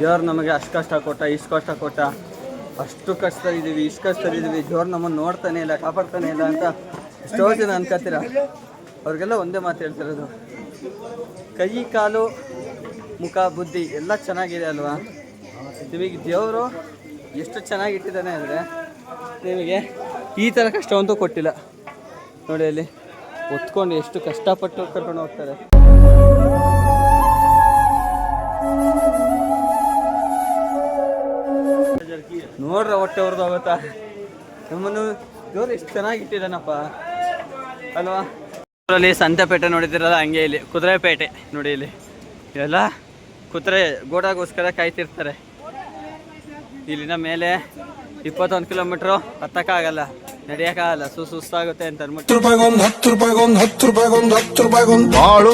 ದೇವ್ರು ನಮಗೆ ಅಷ್ಟು ಕಷ್ಟ ಕೊಟ್ಟ, ಇಷ್ಟು ಕಷ್ಟ ಕೊಟ್ಟ. ಅಷ್ಟು ಕಷ್ಟ ಇದ್ದೀವಿ, ಇಷ್ಟು ಕಷ್ಟ ಇದ್ದೀವಿ. ದೇವ್ರು ನಮ್ಮನ್ನು ನೋಡ್ತಾನೆ ಇಲ್ಲ, ಕಾಪಾಡ್ತಾನೆ ಇಲ್ಲ ಅಂತ ಎಷ್ಟೋ ಜನ ಅನ್ಕೋತೀರ ಅವ್ರಿಗೆಲ್ಲ ಒಂದೇ ಮಾತು ಹೇಳ್ತಿರೋದು. ಕೈ, ಕಾಲು, ಮುಖ, ಬುದ್ಧಿ ಎಲ್ಲ ಚೆನ್ನಾಗಿದೆ ಅಲ್ವಾ? ನಿಮಗೆ ದೇವರು ಎಷ್ಟು ಚೆನ್ನಾಗಿಟ್ಟಿದ್ದಾನೆ ಅಂದರೆ ನಿಮಗೆ ಈ ಥರ ಕಷ್ಟವಂತೂ ಕೊಟ್ಟಿಲ್ಲ. ನೋಡಿ ಅಲ್ಲಿ ಒತ್ಕೊಂಡು ಎಷ್ಟು ಕಷ್ಟಪಟ್ಟು ಕರ್ಕೊಂಡು ಹೋಗ್ತಾರೆ. ನೋಡ್ರ ಹೊಟ್ಟೆ ಹೊರದು ಹೋಗುತ್ತಾ? ನಮ್ಮನ್ನು ದೇವ್ರು ಎಷ್ಟು ಚೆನ್ನಾಗಿ ಇಟ್ಟಿದ್ದಾನಪ್ಪ. ಅಲ್ವಾ? ಊರಲ್ಲಿ ಸಂತೆಪೇಟೆ ನೋಡಿದಿರಲ್ಲ ಹಂಗೆ ಇಲ್ಲಿ. ಕುದುರೆಪೇಟೆ ನೋಡಿ ಇಲ್ಲಿ. ಎಲ್ಲ ಕುದುರೆ ಗೋಡಾಗೋಸ್ಕರ ಕಾಯ್ತಿರ್ತಾರೆ. ಇಲ್ಲಿನ ಮೇಲೆ ಇಪ್ಪತ್ತೊಂದು ಕಿಲೋಮೀಟ್ರು ಹತ್ತಕ್ಕಾಗಲ್ಲ ನಡೆಯೋಕ್ಕಾಗಲ್ಲ ಸು ಸುಸ್ತಾಗುತ್ತೆ ಅಂತ ಅಂದ್ಬಿಟ್ಟು ರೂಪಾಯಿಗೊಂದು ಹತ್ತು ರೂಪಾಯಿಗೊಂದು ಹತ್ತು ರೂಪಾಯಿಗೊಂದು ಹತ್ತು ರೂಪಾಯಿಗೊಂದು ಬಾಳು.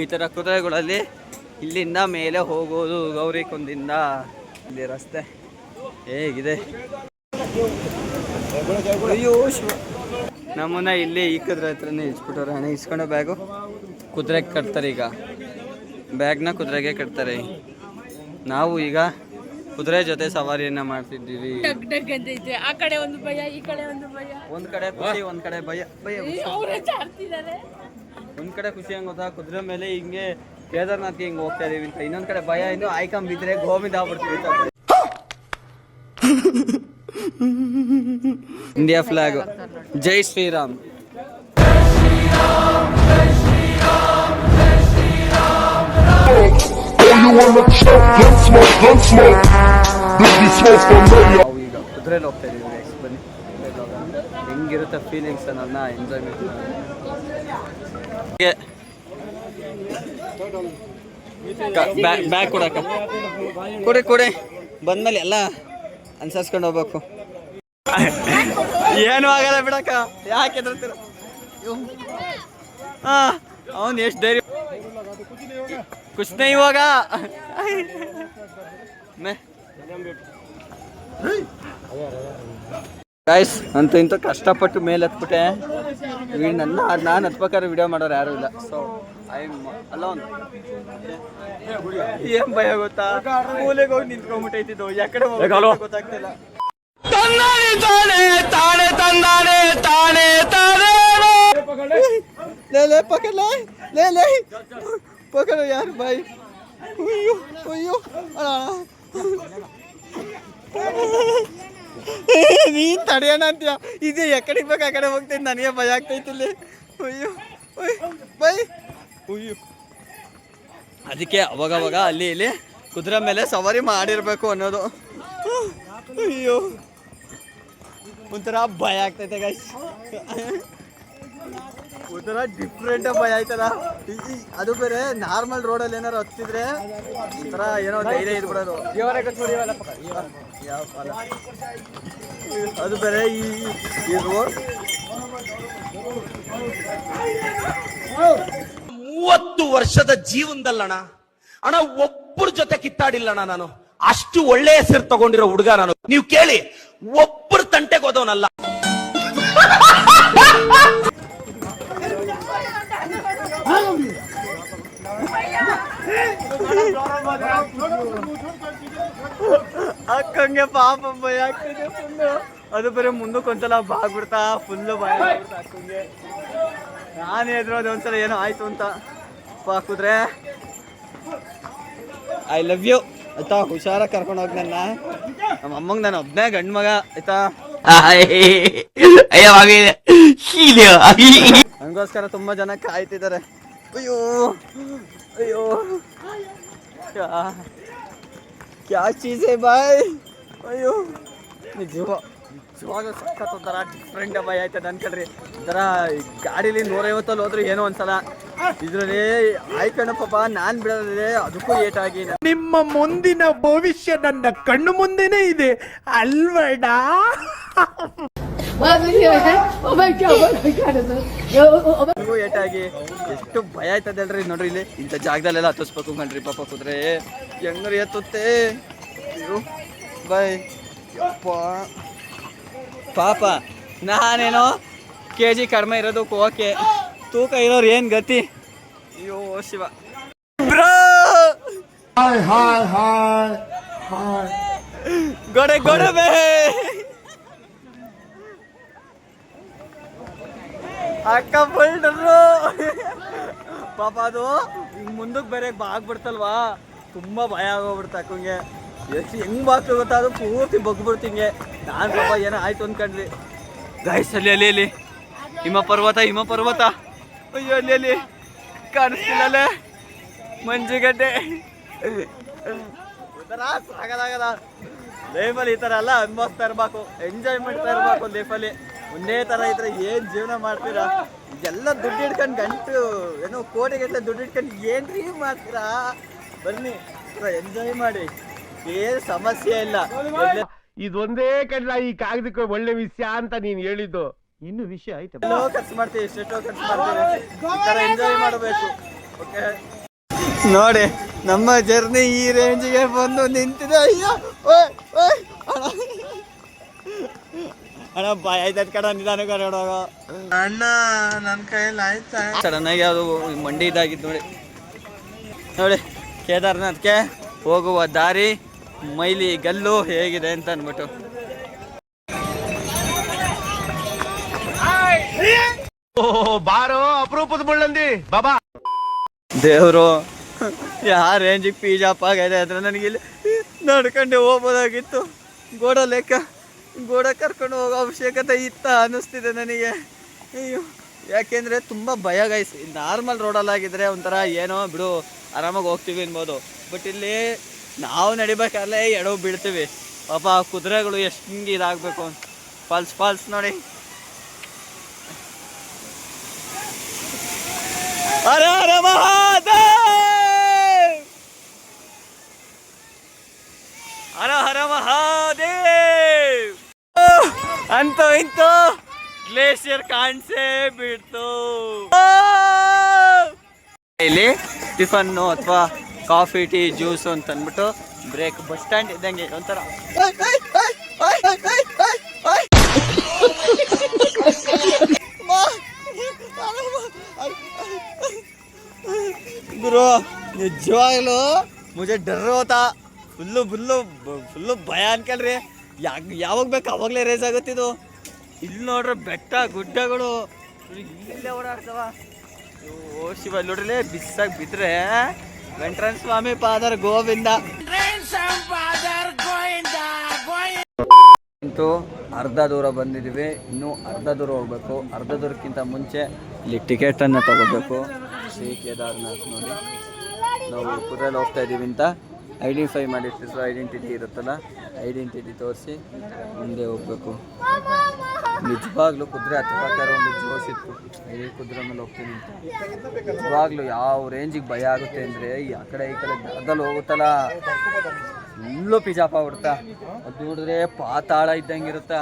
ಈ ಥರ ಕುದುರೆಗಳಲ್ಲಿ ಇಲ್ಲಿಂದ ಮೇಲೆ ಹೋಗೋದು ಗೌರಿಕುಂದಿಂದ ಇಲ್ಲಿ ರಸ್ತೆ ಹೇಗಿದೆ? ಅಯ್ಯೋ ನಮ್ಮನ್ನ ಇಲ್ಲಿ ಈ ಕುದುರೆ ಹತ್ರನೇ ಇಸ್ಬಿಟ್ಟವ್ರೆ ಹಣ ಇಸ್ಕೊಂಡ ಬ್ಯಾಗು. ಕುದುರೆಗೆ ಕಟ್ತಾರೆ ಈಗ. ಬ್ಯಾಗ್ನ ಕುದುರೆಗೆ ಕಟ್ತಾರೆ. ನಾವು ಈಗ ಕುದುರೆ ಜೊತೆ ಸವಾರಿಯನ್ನ ಮಾಡ್ತಿದ್ದೀವಿ. ಆ ಕಡೆ ಒಂದು ಭಯ ಈ ಕಡೆ ಒಂದು ಭಯ. ಒಂದ್ ಕಡೆ ಖುಷಿ ಒಂದ್ ಕಡೆ ಭಯ. ಭಯ ಒಂದ್ ಕಡೆ ಖುಷಿ ಹೆಂಗ್ ಗೊತ್ತಾ? ಕುದುರೆ ಮೇಲೆ ಹಿಂಗೆ ಕೇದಾರ್ನಾಥ್ಗೆ ಹಿಂಗೆ ಹೋಗ್ತಾ ಇದೀವಿ ಅಂತ ಇನ್ನೊಂದು ಕಡೆ ಭಯ, ಇನ್ನು ಆಯ್ಕೊಂಡ್ ಬಿದ್ರೆ ಗೋವಿಂದ ಆಗ್ಬಿಡ್ತೀವಿ ಅಂತ. ಇಂಡಿಯಾ ಫ್ಲಾಗ್ ಜೈ ಶ್ರೀರಾಮ್ ಕುದುರೆಲಿ ಹೋಗ್ತಾ ಇದೀವಿ. ಬನ್ನಿ. ಹೆಂಗಿರುತ್ತೆ ಫೀಲಿಂಗ್ಸ್ ಅನ್ನೋದನ್ನ ಎಂಜಾಯ್ಮೆಂಟ್ ಬ್ಯಾಗ್ ಕೊಡಕ್ಕ ಕೊಡಿ ಕೊಡಿ ಬಂದ್ಮೇಲೆ ಎಲ್ಲ ಅನ್ಸರ್ಸ್ಕೊಂಡು ಹೋಗ್ಬೇಕು. ಏನು ಆಗಲ್ಲ ಬಿಡಕ್ಕ. ಯಾಕೆ ಹೆದರ್ತೀರ? ಹಾ ಅವನು ಎಷ್ಟು ಧೈರ್ಯ. ಕುಸ್ನೆ ಇವಾಗ. ಗಾಯ್ಸ್ ಅಂತ ಇಂತೂ ಕಷ್ಟಪಟ್ಟು ಮೇಲೆ ಹತ್ಬಿಟ್ಟೆ ನನ್ನ ನಾನು ಹತ್ಬೇಕಾದ್ರೆ ವಿಡಿಯೋ ಮಾಡೋರು ಯಾರು ಇಲ್ಲ. ಸೊ ಏನ್ ಭಯ ಗೊತ್ತಾ? ಮೂಲೆಗೆ ಹೋಗಿ ನಿಂತ್ಕೊಂಡ್ಬಿಟ್ಟೈತಿದ್ದು ಯಾಕಡೆ ಗೊತ್ತಾಗ್ತಿಲ್ಲ. ಲೇ ಲೇ ಪಕಡ ಲೇ ಲೇ ಪಕಡ ಯಾರು ಬಾಯಿ? ಅಯ್ಯೋ ಅಯ್ಯೋ ನೀನ್ ತಡೆಯೋಣ ಅಂತೀಯ? ಇದು ಎಕಡೆ ಬೇಕು ಆ ಕಡೆ ಹೋಗ್ತೀನಿ. ನನಗೆ ಭಯ ಆಗ್ತೈತಿ ಇಲ್ಲಿ. ಅಯ್ಯೋ ಅಯ್ಯೋ, ಬೈ ಅದಕ್ಕೆ ಅವಾಗ ಅವಾಗ ಅಲ್ಲಿ ಇಲ್ಲಿ ಕುದುರೆ ಮೇಲೆ ಸವಾರಿ ಮಾಡಿರ್ಬೇಕು ಅನ್ನೋದು. ಅಯ್ಯೋ. ಒಂಥರ ಭಯ ಆಗ್ತೈತೆ ಗೈಸ್ ಒಂಥರ ಡಿಫ್ರೆಂಟ್ ಭಯ ಆಯ್ತದ ಅದು ಬೇರೆ ನಾರ್ಮಲ್ ರೋಡಲ್ಲಿ ಏನಾರು ಹತ್ತಿದ್ರೆ ಒಂಥರ ಏನೋ ಧೈರ್ಯ ಇದ್ಬಿಡೋದು? ಅದು ಬೇರೆ ಈ ರೋಡ್ ಮೂವತ್ತು ವರ್ಷದ ಜೀವನದಲ್ಲಣ ಅಣ್ಣ ಒಬ್ಬರ ಜೊತೆ ಕಿತ್ತಾಡಿಲ್ಲಣ್ಣ ನಾನು. ಅಷ್ಟು ಒಳ್ಳೆ ಹೆಸರು ತಗೊಂಡಿರೋ ಹುಡುಗ ನಾನು. ನೀವು ಕೇಳಿ ಒಬ್ಬರ ತಂಟೆಗೆ ಹೋದವನಲ್ಲ. ಅಕ್ಕಂಗೆ ಪಾಪ ಯಾಕೆ ಅದು ಬರೀ ಮುಂದಕ್ಕೆ ಒಂದ್ಸಲ ಬಾಗ್ಬಿಡ್ತಾ ಫುಲ್ ಬಾಯ್ ಅಕ್ಕಂಗೆ. ನಾನು ಎದುರೋದು ಒಂದ್ಸಲ ಏನೋ ಆಯ್ತು ಅಂತ. ಅಪ್ಪ ಕುದ್ರೆ. I love you. ಆಯ್ತಾ ಹುಷಾರಾಗಿ ಕರ್ಕೊಂಡು ಹೋಗ್ ನನ್ನ. ನಮ್ಮ ಅಮ್ಮಂಗೆ ನಾನು ಒಬ್ಬನೇ ಗಂಡು ಮಗ ಆಯ್ತಾ? ಹಂಗೋಸ್ಕರ ತುಂಬಾ ಜನ ಕಾಯ್ತಿದ್ದಾರೆ. ಅಯ್ಯೋ ಅಯ್ಯೋ. ಕ್ಯಾ ಚೀಸ್ ಹೇ ಬಾಯ್? ಅಯ್ಯೋ ನಿಜವ. ನಿಜವಾಗ ಸಖತ್ ಒಂಥರ ಡಿಫ್ರೆಂಟ್ ಭಯ ಆಯ್ತದೆ ಅನ್ಕೊಳ್ರಿ. ಒಂಥರ ಗಾಡೀಲಿ ನೂರೈವತ್ತಲ್ಲಿ ಹೋದ್ರೆ ಏನೋ ಒಂದ್ಸಲ. ಇದ್ರಲ್ಲಿ ಆಯ್ಕೊಂಡು ಪಾಪ ನಾನ್ ಬಿಡೋದ್ರೆ ಅದಕ್ಕೂ ಏಟಾಗಿ ನಿಮ್ಮ ಮುಂದಿನ ಭವಿಷ್ಯ ನನ್ನ ಕಣ್ಣು ಮುಂದೆನೇ ಇದೆ. ಅಲ್ವಡ? ಏಟಾಗಿ. ಎಷ್ಟು ಭಯ ಆಯ್ತದೆ ಅಲ್ರಿ. ನೋಡ್ರಿ ಇಲ್ಲಿ ಇಂಥ ಜಾಗದಲ್ಲೆಲ್ಲ ಹತ್ತಿಸ್ಬೇಕು ಕಣ್ರಿ. ಪಾಪ ಕುದ್ರೆ. ಹೆಂಗ್ರಿ ಎತ್ತುತ್ತೆ. ಅಯ್ಯೋ ಬಾಯ್ ಯಪ್ಪ. ಪಾಪ ನಾನೇನೋ ಕೆ ಜಿ ಕಡಿಮೆ ಇರೋದಕ್ಕೆ ಓಕೆ ತೂಕ ಇರೋರು ಏನು ಗತಿ? ಅಯ್ಯೋ ಶಿವ. ಗೊಡೆ ಗೊಡೆ ಬೇ! ಅಕ್ಕ ಬಲ್ಡ್ರು ಪಾಪ ಅದು ಹಿಂಗ್ ಮುಂದಕ್ಕೆ ಬೇರೆ ಬಾಗ್ಬಿಡ್ತಲ್ವಾ ತುಂಬಾ ಭಯ ಆಗೋಗ್ಬಿಡ್ತು ಅಕ್ಕಂಗೆ. ಎಷ್ಟು ಹೆಂಗ್ ಬಾಕ್ಲು ಗೊತ್ತಾ? ಅದು ಪೂರ್ತಿ ಬಗ್ಬಿಡ್ತಿಂಗೆ ನಾನು ಪಾಪ ಏನೋ ಆಯ್ತು ಅನ್ಕೊಂಡ್ವಿ. ಗಾಯ್ಸ್ ಅಲ್ಲಿ ಅಲ್ಲಿ ಅಲ್ಲಿ. ಹಿಮ ಪರ್ವತ ಹಿಮ ಪರ್ವತ. ಅಯ್ಯೋ, ಅಲ್ಲಿ ಅಲ್ಲಿ. ಕಾಣಿಸ್ತಿಲ್ಲ ಮಂಜುಗಡ್ಡೆ. ಸಾಗದಾಗದ ಲೈಫಲ್ಲಿ ಈ ಥರ ಎಲ್ಲ ಅನುಭವಿಸ್ತಾ ಇರ್ಬೇಕು. ಎಂಜಾಯ್ ಮಾಡ್ತಾ ಇರ್ಬೇಕು ಲೈಫಲ್ಲಿ ಒಂದೇ ಥರ ಇದ್ರೆ ಏನು ಜೀವನ ಮಾಡ್ತೀರಾ? ಎಲ್ಲ ದುಡ್ಡು ಹಿಡ್ಕೊಂಡು ಗಂಟು, ಏನೋ ಕೋಟಿಗಟ್ಟಲೆ ದುಡ್ಡು ಹಿಡ್ಕೊಂಡು ಏನ್ರಿ ಮಾಡ್ತೀರಾ? ಬನ್ನಿ ಎಂಜಾಯ್ ಮಾಡಿ. ಏನು ಸಮಸ್ಯೆ ಇಲ್ಲ. ಇದೊಂದೇ ಕಡ್ಲ ಈ ಕಾಗದಕ್ಕೆ ಒಳ್ಳೆ ವಿಷಯ ಅಂತ ನೀನ್ ಹೇಳಿದ್ದು. ಇನ್ನು ವಿಷಯ ಆಯ್ತು ಎಲ್ಲೋ ಖರ್ಚು ಮಾಡ್ತೀವಿ ಎಷ್ಟೆಷ್ಟೋ ಖರ್ಚು ಮಾಡ್ತೀವಿ. ಈ ಥರ ಎಂಜಾಯ್ ಮಾಡಬೇಕು. ಓಕೆ? ನೋಡಿ ನಮ್ಮ ಜರ್ನಿ ಈ ರೇಂಜ್ಗೆ ಬಂದು ನಿಂತಿದೆ. ಅಯ್ಯೋ ಓಯ್ ಓಯ್. ಅಣ್ಣ ಬಾಯ್. ಆಯ್ತದ ಕಡೆ ನಿಧಾನ ಕರೋಡೋಗ ಅಣ್ಣ ನನ್ನ ಕೈಯಲ್ಲಿ ಆಯ್ತಾ? ಸಡನ್ ಆಗಿ ಅದು ಮಂಡಿ ಇದಾಗಿತ್ತು ನೋಡಿ. ನೋಡಿ ಕೇದಾರ್ನಾಥ್ಗೆ ಹೋಗುವ ದಾರಿ ಮೈಲಿ ಗಲ್ಲು ಹೇಗಿದೆ ಅಂತ ಅಂದ್ಬಿಟ್ಟು. ಬಾರೋ ಅಪರೂಪದ ಮುಳ್ಳಂದಿ. ಬಾಬಾ. ದೇವರು ಯಾವ ರೇಂಜಿಗೆ ಪೀಜಾಪ್ ಆಗಿದೆ ಅಂದ್ರೆ ನನಗೆ ಇಲ್ಲಿ ನಡ್ಕೊಂಡು ಹೋಗ್ಬೋದಾಗಿತ್ತು. ಗೋಡ ಲೆಕ್ಕ ಗೋಡ ಕರ್ಕೊಂಡು ಹೋಗೋ ಅವಶ್ಯಕತೆ ಇತ್ತ ಅನ್ನಿಸ್ತಿದೆ ನನಗೆ. ಅಯ್ಯೋ ಯಾಕೆಂದರೆ ತುಂಬ ಭಯ ಗೈಸ್ ನಾರ್ಮಲ್ ರೋಡಲ್ಲಾಗಿದ್ರೆ ಒಂಥರ ಏನೋ ಬಿಡು ಆರಾಮಾಗಿ ಹೋಗ್ತೀವಿ ಅನ್ಬೋದು. ಬಟ್ ಇಲ್ಲಿ ನಾವು ನಡಿಬೇಕಾದ್ರೆ ಎಡವು ಬೀಳ್ತೀವಿ. ಪಾಪ ಆ ಕುದುರೆಗಳು ಎಷ್ಟು ಹಿಂಗೆ ಇದಾಗಬೇಕು ಫಾಲ್ಸ್ ಫಾಲ್ಸ್ ನೋಡಿ. ಅರೆ ಹರ ಮಹಾದೇವ್! ಹರ ಹರ ಮಹಾದೇವ್! ಅಂತೂ ಇಂತೂ ಗ್ಲೇಷಿಯರ್ ಕಾಣಿಸೇ ಬಿಡ್ತು ಇಲ್ಲಿ ಟಿಫನ್ನು ಅಥವಾ ಕಾಫಿ, ಟೀ, ಜ್ಯೂಸು ಅಂತ ಅಂದ್ಬಿಟ್ಟು ಬ್ರೇಕ್ ಬಸ್ ಸ್ಟ್ಯಾಂಡ್ ಇದ್ದಂಗೆ ಒಂಥರ. ಗುರು, ನಿಜವಾಗ್ಲು ಮುಜೆ ಡರ್ ಹೋತಾ ಫುಲ್ಲು ಫುಲ್ಲು ಫುಲ್ಲು ಭಯ ಅನ್ಕಲ್ರಿ. ಯಾಕ, ಯಾವಾಗ ಬೇಕು ಅವಾಗಲೇ ರೇಸ್ ಆಗುತ್ತಿದು ಇಲ್ಲಿ ನೋಡ್ರೆ ಬೆಟ್ಟ, ಗುಡ್ಡಗಳು. ಇಲ್ಲೇ ಓಡಾಡ್ತವ. ಓ, ಶಿವ ಇಲ್ಲಿ ನೋಡ್ರಿ ಬಿಸ್ಸಾಗಿ ಬಿದ್ರೆ ವೆಂಟ್ರನ್ ಸ್ವಾಮಿ ಪಾದರ್ ಗೋವಿಂದ ಅಂತೂ ಅರ್ಧ ದೂರ ಬಂದಿದ್ದೀವಿ. ಇನ್ನೂ ಅರ್ಧ ದೂರ ಹೋಗ್ಬೇಕು. ಅರ್ಧ ದೂರಕ್ಕಿಂತ ಮುಂಚೆ ಇಲ್ಲಿ ಟಿಕೆಟನ್ನು ತಗೋಬೇಕು. ಶ್ರೀ ಕೇದಾರ್ನಾಥ್ ನೋಡಿ. ನಾವು ಕುದುರೆಯಲ್ಲಿ ಹೋಗ್ತಾ ಇದ್ದೀವಿ ಅಂತ ಐಡೆಂಟಿಫೈ ಮಾಡಿರ್ತಿದ್ರು ಐಡೆಂಟಿಟಿ ಇರುತ್ತಲ್ಲ ಐಡೆಂಟಿಟಿ ತೋರಿಸಿ ಮುಂದೆ ಹೋಗ್ಬೇಕು. ನಿಜವಾಗ್ಲೂ ಕುದುರೆ ಹತ್ತಿರ ಒಂದು ಜೋಶ್ ಇತ್ತು. ಈ ಕುದುರೆ ಮೇಲೆ ಹೋಗ್ತೀನಿ ನಿಜವಾಗ್ಲೂ ಯಾವ ರೇಂಜಿಗೆ ಭಯ ಆಗುತ್ತೆ ಅಂದರೆ ಆ ಕಡೆ ಈ ಕಡೆ ದರದಲ್ಲಿ ಹೋಗುತ್ತಲ್ಲ ಫುಲ್ಲು ಪಿಜಾಪ ಬಿಡ್ತಾ ಅದು ನೋಡಿದ್ರೆ ಪಾತಾಳ ಇದ್ದಂಗೆ ಇರುತ್ತಾ?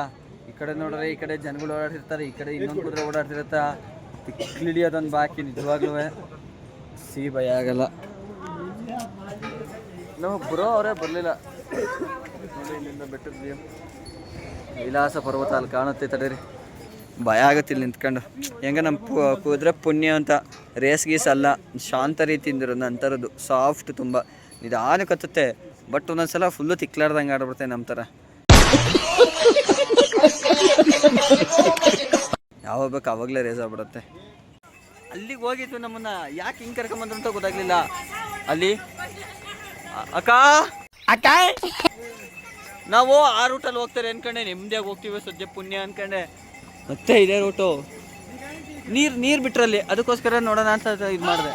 ಈ ಕಡೆ ನೋಡಿದ್ರೆ ಈ ಕಡೆ ಜನಗಳು ಓಡಾಡ್ತಿರ್ತಾರೆ, ಈ ಕಡೆ ಇನ್ನೊಂದು ಕುದುರೆ ಓಡಾಡ್ತಿರುತ್ತಾ. ತಿಕ್ಲಿಡಿಯೋದೊಂದು ಬಾಕಿ ನಿಜವಾಗ್ಲೂ ಸಿ ಭಯ ಆಗಲ್ಲ. ನಮಗೆ ಬರೋ ಅವರೇ ಬರಲಿಲ್ಲ. ನೋಡಿ ಇಲ್ಲಿಂದ ಬೆಟ್ಟದ ವಿಲಾಸ ಪರ್ವತ ಅಲ್ಲಿ ಕಾಣುತ್ತೆ ತಡೀರಿ. ಭಯ ಆಗುತ್ತೆ ಇಲ್ಲಿ ನಿಂತ್ಕೊಂಡು. ಹೆಂಗ ನಮ್ಮ ಪು- ಕುದುರೆ ಪುಣ್ಯ ಅಂತ ರೇಸ್ ಗೀಸ್ ಅಲ್ಲ, ಶಾಂತ ರೀತಿಯಿಂದ ಇರೋದು ಅಂಥರದ್ದು ಸಾಫ್ಟ್ ತುಂಬ. ನಿಧಾನ ಕತ್ತುತ್ತೆ. ಬಟ್ ಒಂದೊಂದ್ಸಲ ಫುಲ್ಲು ತಿಕ್ಲಾರ್ದಂಗೆ ಆಡ್ಬಿಡ್ತೆ ನಮ್ಮ ಥರ. ಯಾವಾಗ ಬೇಕು ಅವಾಗಲೇ ರೇಸ್ ಆಗ್ಬಿಡುತ್ತೆ. ಅಲ್ಲಿಗೆ ಹೋಗಿದ್ವಿ ನಮ್ಮನ್ನ. ಯಾಕೆ ಹಿಂಗೆ ಕರ್ಕೊಂಬಂದ್ರು ಅಂತ ಗೊತ್ತಾಗ್ಲಿಲ್ಲ. ಅಲ್ಲಿ? ಅಕ್ಕ ಅಕ್ಕ? ನಾವು ಆ ರೂಟಲ್ಲಿ ಹೋಗ್ತಾರೆ ಅನ್ಕೊಂಡೆ, ನೆಮ್ಮದಿಯಾಗಿ ಹೋಗ್ತೀವಿ ಸದ್ಯ ಪುಣ್ಯ ಅನ್ಕೊಂಡೆ. ಮತ್ತೆ ಇದೇ ರೂಟು ನೀರು ನೀರು ಬಿಟ್ರಲ್ಲಿ, ಅದಕ್ಕೋಸ್ಕರ ನೋಡೋಣ ಅಂತ ಇದು ಮಾಡಿದೆ.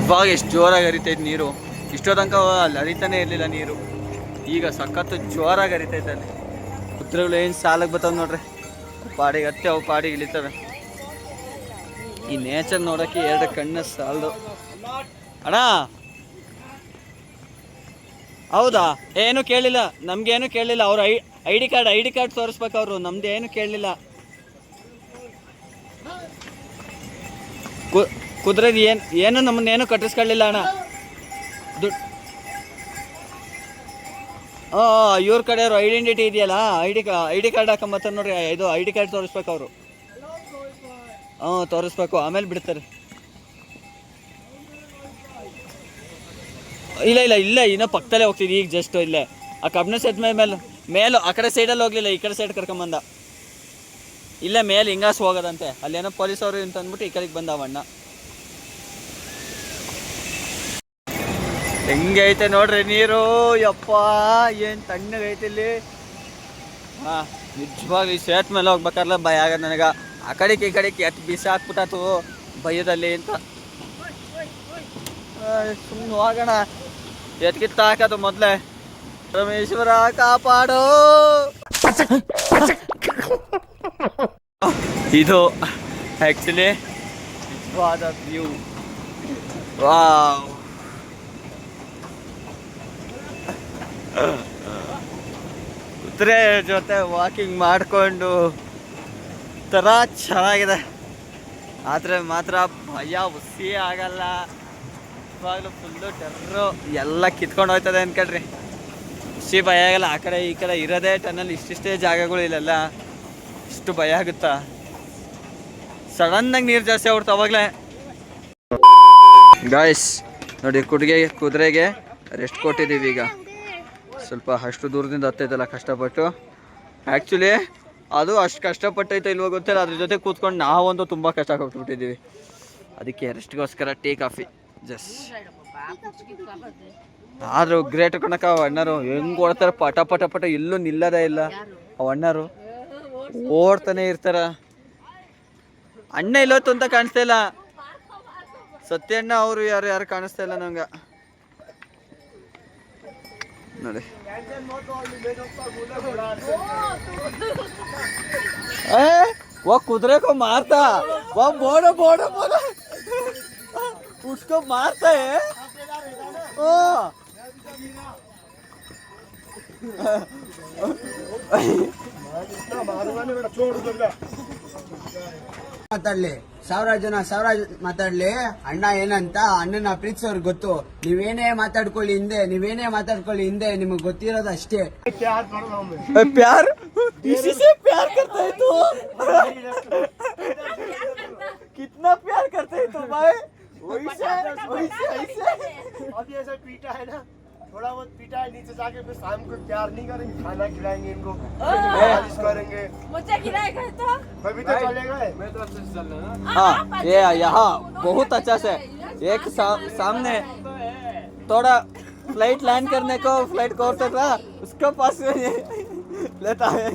ಇವಾಗ ಎಷ್ಟು ಜೋರಾಗಿ ಹರಿತೈತೆ ನೀರು. ಇಷ್ಟೋ ತನಕ ಅಲ್ಲಿ ಹರಿತಾನೆ ಇರಲಿಲ್ಲ ನೀರು. ಈಗ ಸಖತ್ತು ಜೋರಾಗಿ ಹರಿತೈತೆ ಅಲ್ಲಿ. ಕುದುರೆಗಳು ಏನು ಸಾಲಕ್ಕೆ ಬರ್ತಾವೆ ನೋಡ್ರಿ. ಪಾಡಿಗೆ ಹತ್ತಿ ಅವು ಪಾಡಿಗೆ ಇಳಿತವೆ. ಈ ನೇಚರ್ ನೋಡೋಕ್ಕೆ ಎರಡು ಕಣ್ಣು ಸಾಲದು. ಅಣ್ಣ ಹೌದಾ? ಏನು ಕೇಳಿಲ್ಲ. ನಮ್ಗೇನು ಕೇಳಿಲ್ಲ. ಅವ್ರ I I D card, I D card ತೋರಿಸ್ಬೇಕು ಅವರು. ನಮ್ದು ಏನು ಕೇಳಲಿಲ್ಲ ಕುದುರೆ ಏನು ಏನು ನಮ್ಮನ್ನೇನು ಕಟ್ಟಿಸ್ಕೊಳ್ಳಿಲ್ಲ ಅಣ್ಣ? ದುಡ್ಡು ಇವ್ರ ಕಡೆಯವ್ರು ಐಡೆಂಟಿಟಿ ಇದೆಯಲ್ಲ? I D I D card ಹಾಕೊಂಬತ್ತಾರೆ ನೋಡ್ರಿ. ಇದು ಐ ಡಿ ಕಾರ್ಡ್ ತೋರಿಸ್ಬೇಕು ಅವರು. ಹ್ಞೂ ತೋರಿಸ್ಬೇಕು. ಆಮೇಲೆ ಬಿಡ್ತಾರೆ. ಇಲ್ಲ ಇಲ್ಲ ಇಲ್ಲ, ಇನ್ನೂ ಪಕ್ಕದಲ್ಲೇ ಹೋಗ್ತಿದ್ವಿ ಈಗ ಜಸ್ಟ್ ಇಲ್ಲೇ. ಆ ಕಬ್ಬಿಣ ಸೆಟ್ ಮೇಲೆ ಮೇಲೆ ಮೇಲೂ ಆ ಕಡೆ ಸೈಡಲ್ಲಿ ಹೋಗ್ಲಿಲ್ಲ, ಈ ಕಡೆ ಸೈಡ್ ಕರ್ಕೊಂಬಂದ. ಇಲ್ಲೇ ಮೇಲೆ ಹಿಂಗಾಸು ಹೋಗೋದಂತೆ. ಅಲ್ಲೇನೋ ಪೊಲೀಸವರು ಅಂತ ಅಂದ್ಬಿಟ್ಟು ಈ ಕಡೆಗೆ ಬಂದ ಅಣ್ಣ ಹೆಂಗೆ ಐತೆ ನೋಡ್ರಿ ನೀರು? ಯಪ್ಪ, ಏನು ತಣ್ಣಗೈತೆ ಇಲ್ಲಿ. ಹಾಂ ನಿಜವಾಗಿ ಸೇಟ್ ಮೇಲೆ ಹೋಗ್ಬೇಕಾರಲ್ಲ ಭಯ ಆಗ ನನಗೆ. ಆ ಕಡೆಗೆ ಈ ಕಡೆಗೆ ಎತ್ತು ಬಿಸಾಕ್ಬಿಟ್ಟಾತು ಭಯದಲ್ಲಿ ಅಂತ. ಸುಮ್ಮನೆ ಹೋಗೋಣ. ಎತ್ಕಿತ್ತ ಹಾಕೋದು ಮೊದಲೇ. ರಮೇಶ್ವರ ಕಾಪಾಡೋ. ಇದು ಆ್ಯಕ್ಚುಲಿ ನಿಜವಾದ ವ್ಯೂ ವಾವ್ ಕುದುರೆ ಜೊತೆ ವಾಕಿಂಗ್ ಮಾಡಿಕೊಂಡು ಥರ ಚೆನ್ನಾಗಿದೆ. ಆದರೆ ಮಾತ್ರ ಭಯ ಹುಸಿ ಆಗಲ್ಲ. ಇವಾಗಲೂ ಫುಲ್ಲು ಟರ್ರು ಎಲ್ಲ ಕಿತ್ಕೊಂಡು ಹೋಯ್ತದೆ ಅನ್ಕೊಳ್ರಿ ಖುಷಿ ಭಯ ಆಗಲ್ಲ, ಆ ಕಡೆ ಈ ಕಡೆ ಇರೋದೇ ಟನಲ್ ಇಷ್ಟಿಷ್ಟೇ ಜಾಗಗಳು ಇಲ್ಲಲ್ಲ. ಇಷ್ಟು ಭಯ ಆಗುತ್ತಾ? ಸಡನ್ನಾಗಿ ನೀರು ಜಾಸ್ತಿ ಆಗ್ಬಿಡ್ತು ಅವಾಗಲೇ. ಗಾಯ್ಸ್ ನೋಡಿ ಕುಡುಗೆ, ಕುದುರೆಗೆ ರೆಸ್ಟ್ ಕೊಟ್ಟಿದ್ದೀವಿ ಈಗ. ಸ್ವಲ್ಪ ಅಷ್ಟು ದೂರದಿಂದ ಹತ್ತೈತಲ್ಲ ಕಷ್ಟಪಟ್ಟು. ಆ್ಯಕ್ಚುಲಿ ಅದು ಅಷ್ಟು ಕಷ್ಟಪಟ್ಟೈತೆ ಇಲ್ವೋ ಗೊತ್ತಿಲ್ಲ. ಅದ್ರ ಜೊತೆ ಕೂತ್ಕೊಂಡು ನಾವೊಂದು ತುಂಬ ಕಷ್ಟ ಕೊಟ್ಬಿಟ್ಟಿದ್ದೀವಿ ಅದಕ್ಕೆ ರೆಸ್ಟ್ಗೋಸ್ಕರ ಟೀ ಕಾಫಿ ಆದ್ರೂ ಗ್ರೇಟ್ ಕಣಕ ಅಣ್ಣರು. ಹೆಂಗ್ ಓಡ್ತಾರ? ಪಟ ಪಟ ಪಟ. ಎಲ್ಲೂ ನಿಲ್ಲದ ಇಲ್ಲ. ಆ ಅಣ್ಣರು. ಓಡ್ತಾನೆ ಇರ್ತಾರ. ಅಣ್ಣ ಇಲ್ಲ ಅಂತ ಕಾಣಿಸ್ತಾ ಇಲ್ಲ. ಸತ್ಯ ಅಣ್ಣ ಅವರು ಯಾರು ಯಾರು ಕಾಣಿಸ್ತಾ ಇಲ್ಲ ನಂಗ. ನೋಡಿ. ಏ ಓ ಕುದುರೆಕೋ ಮಾರ್ತಾ. ಓ ಬೋಡ ಬೋಡ ಬೋಡ. उसको मारता है ओ ಮಾತಾಡ್ಲಿ ಸಾವಿರ ಜನ ಸಾವಿರ ಮಾತಾಡ್ಲಿ ಅಣ್ಣ ಏನಂತ ಅಣ್ಣನ ಪ್ರೀತಿಸೋರ್ಗೆ ಗೊತ್ತು ನೀವೇನೇ ಮಾತಾಡ್ಕೊಳ್ಳಿ ಹಿಂದೆ ನೀವೇನೇ ಮಾತಾಡ್ಕೊಳ್ಳಿ ಹಿಂದೆ ನಿಮಗೆ ಗೊತ್ತಿರೋದು ಅಷ್ಟೇ ए, प्यार इसी से प्यार करता है तू कितना प्यार करता है तू भाई वैसे वैसे ऐसे। अभी ऐसा पीटा है ना थोड़ा बहुत पीटा है नीचे जाके फिर शाम को प्यार नहीं करेंगे खाना खिलाएँगे इनको। मालिश करेंगे। मुझे तो। कभी तो चलेगा हाँ ये यहाँ बहुत अच्छा से एक सामने थोड़ा फ़्लाइट लैंड करने को फ़्लाइट कोर्टर था उसके पास में ये लेता है।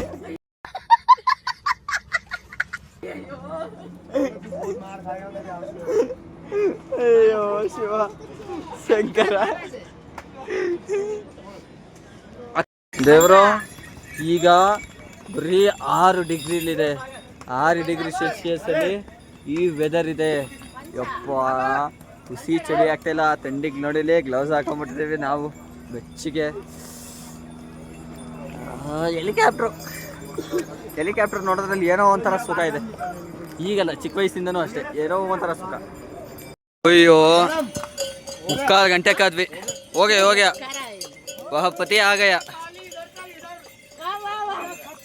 ಅಯ್ಯೋ, ಶಿವ. ಶಂಕರ. ದೇವರು, ಈಗ ಬರೀ ಆರು ಡಿಗ್ರಿಲಿದೆ. ಆರು ಡಿಗ್ರಿ ಸೆಲ್ಸಿಯಸ್ ಅಲ್ಲಿ ಈ ವೆದರ್ ಇದೆ. ಯಪ್ಪ ಹುಸಿ ಚಳಿ ಆಗ್ತಾಯಿಲ್ಲ ತಂಡಿಗೆ ನೋಡಿಲಿ ಗ್ಲೌಸ್ ಹಾಕೊಂಡ್ಬಿಟ್ಟಿದ್ದೀವಿ ನಾವು. ಬೆಚ್ಚಿಗೆ. ಹೆಲಿಕಾಪ್ಟ್ರು ಹೆಲಿಕಾಪ್ಟರ್ ನೋಡೋದ್ರಲ್ಲಿ ಏನೋ ಒಂಥರ ಸುಖ ಇದೆ. ಈಗಲ್ಲ, ಚಿಕ್ಕ ವಯಸ್ಸಿಂದನೂ ಅಷ್ಟೇ. ಏನೋ ಒಂಥರ ಸುಖ. ಅಯ್ಯೋ, ಮುಕ್ಕಾಲು ಗಂಟೆ ಕಾದ್ವಿ. ಹೋಗ್ಯ ಹೋಗ್ಯ. ಬಹಪತಿ ಆಗಯ.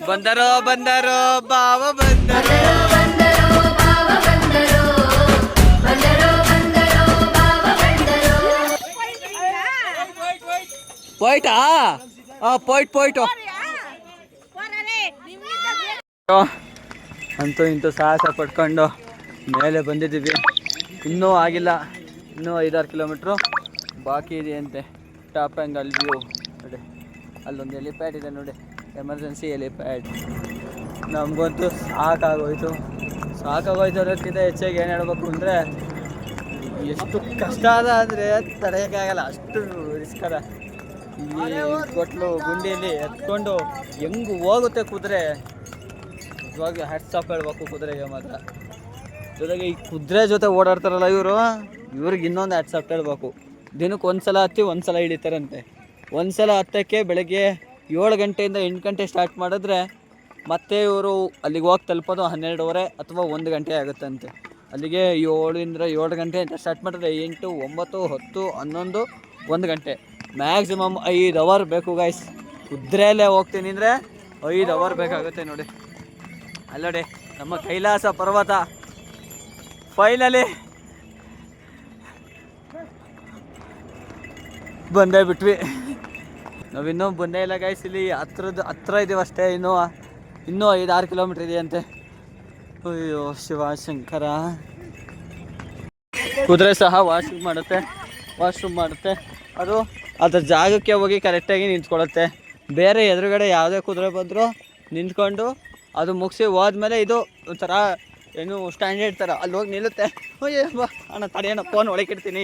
ಬಂದರೋ ಬಂದರೋ ಬಾವ ಬಂದರೋ. ಪೋಯ್ಟಾ ಆ? ಅಂತೂ ಇಂತೂ ಸಾಹಸ ಪಡ್ಕೊಂಡು ಮೇಲೆ ಬಂದಿದ್ದೀವಿ. ಇನ್ನೂ ಆಗಿಲ್ಲ, ಇನ್ನೂ ಐದಾರು ಕಿಲೋಮೀಟ್ರು ಬಾಕಿ ಇದೆ ಅಂತೆ. ಟಾಪ್ ಆ್ಯಂಗಲ್ ವ್ಯೂ ನೋಡಿ, ಅಲ್ಲೊಂದು ಎಲಿಪ್ಯಾಡ್ ಇದೆ ನೋಡಿ ಎಮರ್ಜೆನ್ಸಿ ಎಲಿಪ್ಯಾಡ್ ನಮಗಂತೂ ಸಾಕಾಗೋಯ್ತು. ಸಾಕಾಗೋಯ್ತು ಅನ್ನೋದಕ್ಕಿಂತ ಹೆಚ್ಚಾಗಿ ಏನು ಹೇಳ್ಬೇಕು ಅಂದರೆ, ಎಷ್ಟು ಕಷ್ಟ ಅದ ಅಂದರೆ ತಡೆಯೋಕ್ಕಾಗಲ್ಲ ಅಷ್ಟು ರಿಸ್ಕ್ ಅದ. ಈ ಕೊಟ್ಲು ಗುಂಡಿಯಲ್ಲಿ ಎತ್ಕೊಂಡು ಹೆಂಗೆ ಹೋಗುತ್ತೆ ಕುದುರೆ? ಇವಾಗ ಹ್ಯಾಟ್ಸ್ ಆಫ್ ಹೇಳ್ಬೇಕು ಕುದುರೆಗೆ ಮಾತ್ರ. ಜೊತೆಗೆ ಈ ಕುದುರೆ ಜೊತೆ ಓಡಾಡ್ತಾರಲ್ಲ ಇವರು, ಇವ್ರಿಗೆ ಇನ್ನೊಂದು ಎರಡು ಸಾವಿರ ಹೇಳ್ಬೇಕು. ದಿನಕ್ಕೆ ಒಂದು ಸಲ ಹತ್ತಿ ಒಂದು ಸಲ ಒಂದ್ಸಲ ಒಂದು ಸಲ ಹತ್ತಕ್ಕೆ ಬೆಳಗ್ಗೆ ಏಳು ಗಂಟೆಯಿಂದ ಎಂಟು ಗಂಟೆ ಸ್ಟಾರ್ಟ್ ಮಾಡಿದ್ರೆ ಮತ್ತೆ ಇವರು ಅಲ್ಲಿಗೆ ಹೋಗಿ ತಲುಪೋದು ಹನ್ನೆರಡುವರೆ ಅಥವಾ ಒಂದು ಗಂಟೆ ಆಗುತ್ತಂತೆ. ಅಲ್ಲಿಗೆ ಏಳಿಂದ ಏಳು ಗಂಟೆ ಅಂತ ಸ್ಟಾರ್ಟ್ ಮಾಡಿದ್ರೆ ಎಂಟು, ಒಂಬತ್ತು, ಹತ್ತು, ಹನ್ನೊಂದು, ಒಂದು ಗಂಟೆ. ಮ್ಯಾಕ್ಸಿಮಮ್ ಐದು ಅವರ್ ಬೇಕು ಗಾಯ್ಸ್ ಕುದುರೆಯಲ್ಲೇ ಹೋಗ್ತೀನಿ ಅಂದರೆ ಐದು ಅವರ್ ಬೇಕಾಗುತ್ತೆ ನೋಡಿ. ಅಲ್ಲೋಡಿ, ನಮ್ಮ ಕೈಲಾಸ ಪರ್ವತ. ಫೈನಲಿ ಬಂದೇ ಬಿಟ್ವಿ. ನಾವಿನ್ನೂ ಬಂದೇ ಇಲ್ಲ ಗೈಸ್ ಇಲ್ಲಿ ಹತ್ರದ ಹತ್ರ ಇದ್ದೀವಿ ಅಷ್ಟೇ, ಇನ್ನೂ ಇನ್ನೂ ಐದು ಆರು ಕಿಲೋಮೀಟ್ರ್ ಇದೆಯಂತೆ. ಅಯ್ಯೋ ಶಿವಶಂಕರ ಕುದುರೆ ಸಹ ವಾಶ್ರೂಮ್ ಮಾಡುತ್ತೆ ವಾಶ್ರೂಮ್ ಮಾಡುತ್ತೆ. ಅದು ಅದರ ಜಾಗಕ್ಕೆ ಹೋಗಿ ಕರೆಕ್ಟಾಗಿ ನಿಂತ್ಕೊಳ್ಳುತ್ತೆ. ಬೇರೆ ಎದುರುಗಡೆ ಯಾವುದೇ ಕುದುರೆ ಬಂದರೂ ನಿಂತ್ಕೊಂಡು ಅದು ಮುಗಿಸಿ ಹೋದ್ಮೇಲೆ ಇದು ಒಂಥರ ಏನು ಸ್ಟ್ಯಾಂಡರ್ಡ್ ಥರ ಅಲ್ಲಿ ಹೋಗಿ ನಿಲ್ಲುತ್ತೆ. ಬಾ. ಅಣ್ಣ ತಡೆಯೋಣ ಫೋನ್ ಒಳಗಿಡ್ತೀನಿ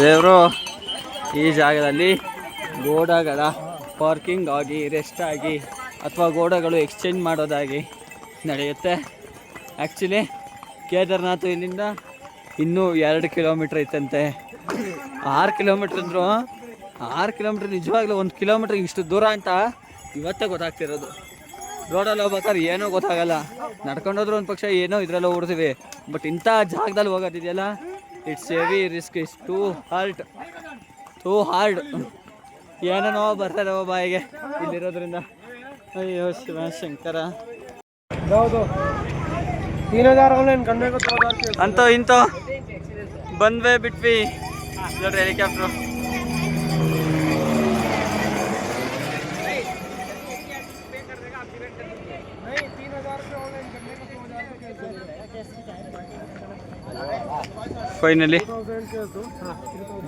ದೇವರು, ಈ ಜಾಗದಲ್ಲಿ ಗೋಡಗಳ ಪಾರ್ಕಿಂಗ್ ಆಗಿ ರೆಸ್ಟ್ ಆಗಿ, ಅಥವಾ ಗೋಡಗಳು ಎಕ್ಸ್ಚೇಂಜ್ ಮಾಡೋದಾಗಿ ನಡೆಯುತ್ತೆ. ಆ್ಯಕ್ಚುಲಿ ಕೇದಾರ್ನಾಥ್ ಇಲ್ಲಿಂದ ಇನ್ನೂ ಎರಡು ಕಿಲೋಮೀಟ್ರ್ ಐತಂತೆ. ಆರು ಕಿಲೋಮೀಟ್ರ್ ಅಂದರು, ಆರು ಕಿಲೋಮೀಟ್ರ್ ನಿಜವಾಗ್ಲೂ ಒಂದು ಕಿಲೋಮೀಟ್ರ್ ಇಷ್ಟು ದೂರ ಅಂತ ಇವತ್ತೇ ಗೊತ್ತಾಗ್ತಿರೋದು. ರೋಡಲ್ಲಿ ಹೋಗ್ಬೇಕಾದ್ರೆ ಏನೋ ಗೊತ್ತಾಗಲ್ಲ. ನಡ್ಕೊಂಡೋದ್ರು ಒಂದು ಪಕ್ಷ ಏನೋ ಇದ್ರಲ್ಲ ಹೋಗ್ಬಿಡ್ತೀವಿ ಬಟ್ ಇಂಥ ಜಾಗದಲ್ಲಿ ಹೋಗೋದಿದೆಯಲ್ಲ? It's heavy risk is too hard too hard ಏನೇನೋ ಬರ್ತಾರೆ ಓ ಬಾಯಿಗೆ ಇಲ್ಲಿರೋದ್ರಿಂದ. ಅಯ್ಯೋ ಶಿವಶಂಕರ. ಅಂತ ಇಂತ. ಬಂದ್ವೆ ಬಿಟ್ವಿ. ನೋಡ್ರಿ ಹೆಲಿಕಾಪ್ಟ್ರು ಫೈನಲಿ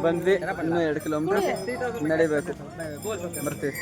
ಬಂದ್ವಿ. ಇನ್ನೂ ಎರಡು ಕಿಲೋಮೀಟರ್ ನಡಿಬೇಕು ಬರ್ತೀವಿ.